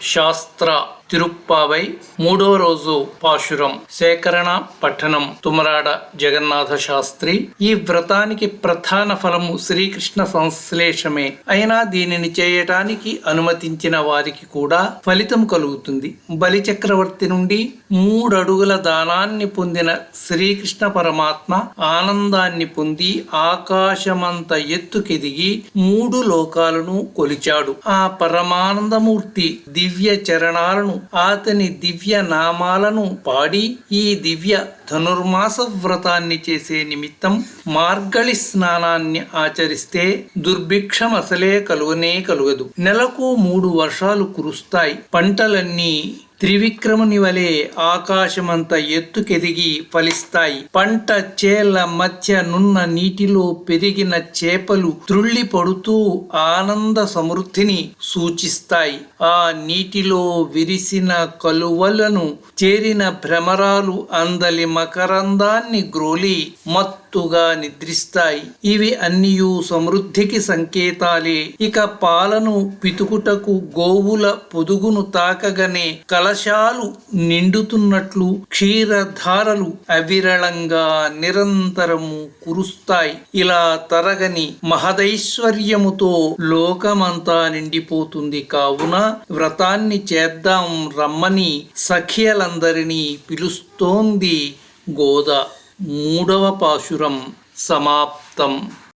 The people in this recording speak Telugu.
శాస్త్ర తిరుప్పావై మూడో రోజు పాశురం సేకరణ పట్టణం తుమరాడ జగన్నాథ శాస్త్రి. ఈ వ్రతానికి ప్రధాన ఫలము శ్రీకృష్ణ సంశ్లేషమే. అయినా దీనిని చేయటానికి అనుమతించిన వారికి కూడా ఫలితం కలుగుతుంది. బలి చక్రవర్తి నుండి మూడడుగుల దానాన్ని పొందిన శ్రీకృష్ణ పరమాత్మ ఆనందాన్ని పొంది ఆకాశమంత ఎత్తుకెదిగి మూడు లోకాలను కొలిచాడు. ఆ పరమానందమూర్తి దివ్య చరణాలను అతని దివ్య నామాలను పాడి ఈ దివ్య ధనుర్మాస వ్రతాన్ని చేసే నిమిత్తం మార్గళి స్నానాన్ని ఆచరిస్తే దుర్భిక్షం అసలే కలుగనే కలుగదు. నెలకు మూడు వర్షాలు కురుస్తాయి. పంటలన్నీ త్రివిక్రముని వలె ఆకాశమంత ఎత్తుకెదిగి ఫలిస్తాయి. పంట చేల మధ్య నున్న నీటిలో పెరిగిన చేపలు త్రుళ్ళి పడుతూ ఆనంద సమృద్ధిని సూచిస్తాయి. ఆ నీటిలో విరిసిన కలువలను చేరిన భ్రమరాలు అందలి మకరందాన్ని గ్రోలి మత్తుగా నిద్రిస్తాయి. ఇవి అన్నియు సమృద్ధికి సంకేతాలే. ఇక పాలను పితుకుటకు గోవుల పొదుగును తాకగనే కలశాలు నిండుతున్నట్లు క్షీరధారలు అవిరళంగా నిరంతరము కురుస్తాయి. ఇలా తరగని మహదైశ్వర్యముతో లోకమంతా నిండిపోతుంది. కావున వ్రతాన్ని చేద్దాం రమ్మని సఖ్యలందరినీ పిలుస్తోంది గోద. మూడవ పాశురం సమాప్తం.